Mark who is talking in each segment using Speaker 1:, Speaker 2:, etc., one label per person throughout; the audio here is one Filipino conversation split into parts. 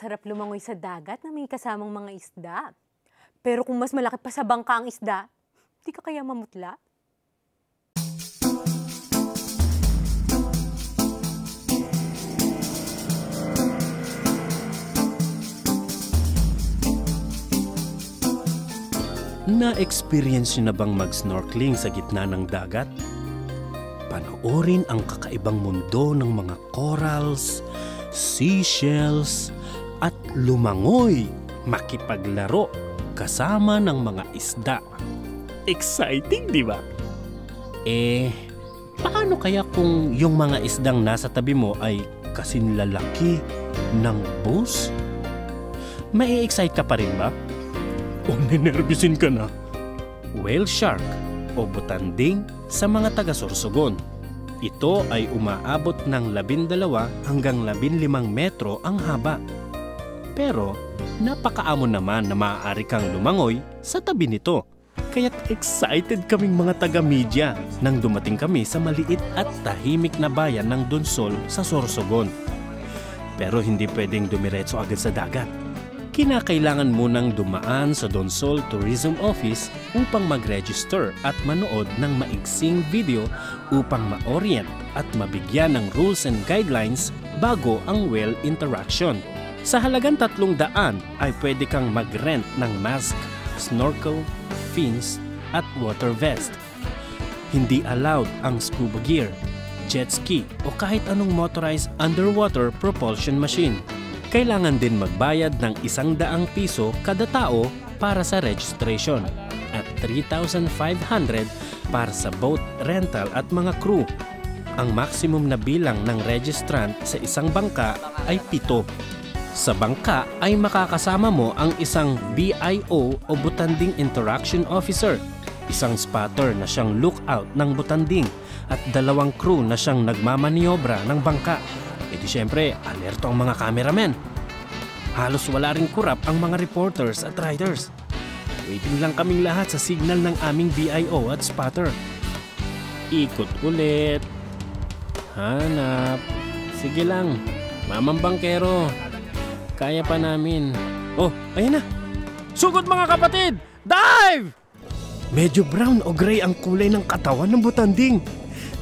Speaker 1: Masarap lumangoy sa dagat na may kasamang mga isda. Pero kung mas malaki pa sa bangka ang isda, di ka kaya mamutla?
Speaker 2: Na-experience nyo na bang mag-snorkeling sa gitna ng dagat? Panoorin ang kakaibang mundo ng mga corals, seashells, lumangoy, makipaglaro kasama ng mga isda. Exciting, di ba? Eh, paano kaya kung yung mga isdang nasa tabi mo ay kasinlalaki ng bus? May excite ka pa rin ba? O ninervyusin ka na? Whale shark o butanding sa mga taga-Sorsogon. Ito ay umaabot ng 12 hanggang 15 metro ang haba. Pero napakaamon naman na maaari kang lumangoy sa tabi nito. Kaya't excited kaming mga taga-media nang dumating kami sa maliit at tahimik na bayan ng Donsol sa Sorsogon. Pero hindi pwedeng dumiretso agad sa dagat kinakailangan munang dumaan sa Donsol Tourism Office upang mag-register at manood ng maigsing video upang ma-orient at mabigyan ng rules and guidelines bago ang well interaction. Sa halagang tatlong daan ay pwede kang mag-rent ng mask, snorkel, fins at water vest. Hindi allowed ang scuba gear, jet ski o kahit anong motorized underwater propulsion machine kailangan din magbayad ng isang daang piso kada tao para sa registration at 3,500 para sa boat rental at mga crew. Ang maximum na bilang ng registrant sa isang bangka ay pito. Sa bangka ay makakasama mo ang isang BIO o Butanding Interaction Officer, isang spotter na siyang lookout ng butanding at dalawang crew na siyang nagmamaniobra ng bangka. E di syempre, alerto ang mga cameramen. Halos wala ring kurap ang mga reporters at riders. Waiting lang kaming lahat sa signal ng aming BIO at spotter. Ikot ulit. Hanap. Sige lang. Mamang bangkero. Kaya pa namin. Oh, ayun na. Sugod mga kapatid! Dive! Medyo brown o gray ang kulay ng katawan ng butanding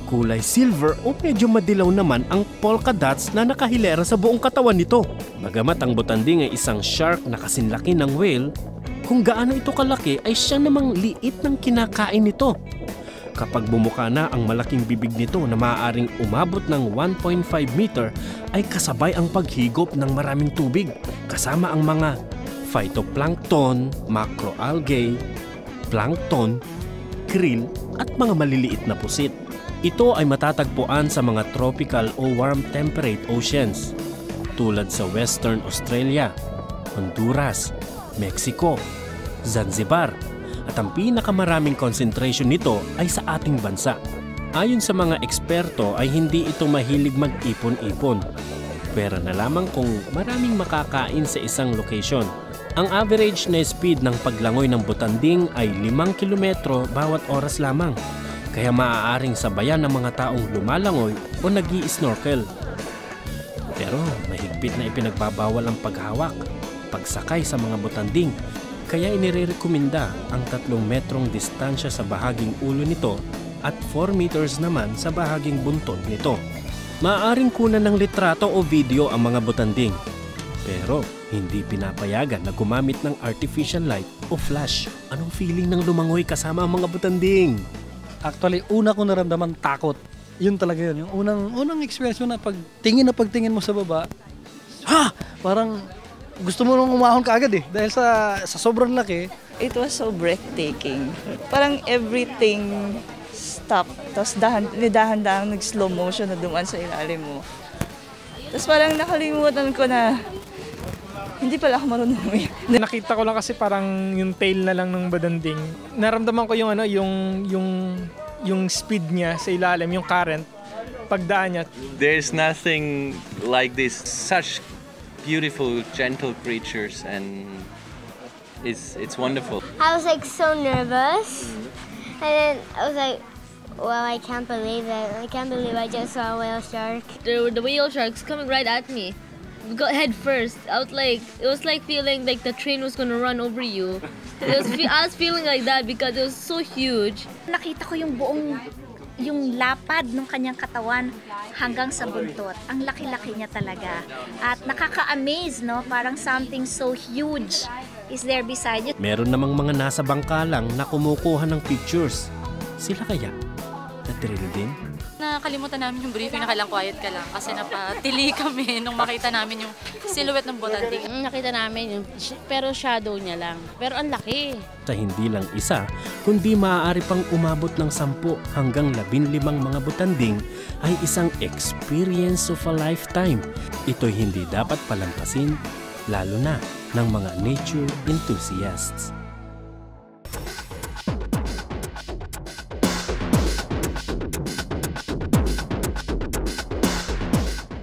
Speaker 2: kulay silver o medyo madilaw naman ang polka dots na nakahilera sa buong katawan nito. Bagamat ang butanding ay isang shark na kasinlaki ng whale, kung gaano ito kalaki ay siya namang liit ng kinakain nito. Kapag bumuka na ang malaking bibig nito na maaaring umabot ng 1.5 meter ay kasabay ang paghigop ng maraming tubig kasama ang mga phytoplankton, macroalgae, plankton, krill at mga maliliit na pusit. Ito ay matatagpuan sa mga tropical o warm temperate oceans tulad sa Western Australia, Honduras, Mexico, Zanzibar at ang pinakamaraming concentration nito ay sa ating bansa. Ayon sa mga eksperto ay hindi ito mahilig mag-ipon-ipon. Pero na lamang kung maraming makakain sa isang location. Ang average na speed ng paglangoy ng butanding ay 5 kilometro bawat oras lamang kaya maaaring sabayan ng mga taong lumalangoy o nag snorkel Pero mahigpit na ipinagbabawal ang paghawak, pagsakay sa mga butanding, kaya inirekomenda ang 3 metrong distansya sa bahaging ulo nito at 4 meters naman sa bahaging buntot nito. Maaaring kunan ng litrato o video ang mga butanding, pero hindi pinapayagan na gumamit ng artificial light o flash. Anong feeling ng lumangoy kasama ang mga butanding?
Speaker 3: Actually, una ko naramdaman takot. Yun talaga yun. Yung unang, unang experience mo na pag tingin na pagtingin mo sa baba, ha! Parang gusto mo nung umahon ka agad eh. Dahil sa, sa sobrang laki.
Speaker 4: It was so breathtaking. Parang everything stopped. Tapos dahan, dahan-dahan nag-slow motion na duman sa ilalim mo. Tapos parang nakalimutan ko na hindi pala ako marunong umiyak.
Speaker 5: Nakita ko lang kasi parang yung tail na lang ng badanding. Naramdaman ko yung ano, yung yung yung speed niya sa ilalim, yung current pagdaan niya.
Speaker 6: There's nothing like this. Such beautiful, gentle creatures and it's it's wonderful.
Speaker 7: I was like so nervous. Mm-hmm. And then I was like, well, I can't believe it. I can't believe I just saw a whale shark.
Speaker 8: The, the whale shark's coming right at me. We got head first. I was like, it was like feeling like the train was gonna run over you. It was, I was feeling like that because it was so huge.
Speaker 9: Nakita ko yung buong yung lapad ng kanyang katawan hanggang sa buntot. Ang laki-laki niya talaga. At nakaka-amaze, no? Parang something so huge is there beside you.
Speaker 2: Meron namang mga nasa bangka lang na kumukuha ng pictures. Sila kaya? Na-thrill din?
Speaker 10: Nakalimutan namin yung briefing na kailang quiet ka lang kasi napatili kami nung makita namin yung silhouette ng botanding.
Speaker 8: Mm, Nakita namin yung, pero shadow niya lang. Pero ang laki.
Speaker 2: Sa hindi lang isa, kundi maaari pang umabot ng 10 hanggang 15 mga butanding ay isang experience of a lifetime. Ito'y hindi dapat palampasin, lalo na ng mga nature enthusiasts.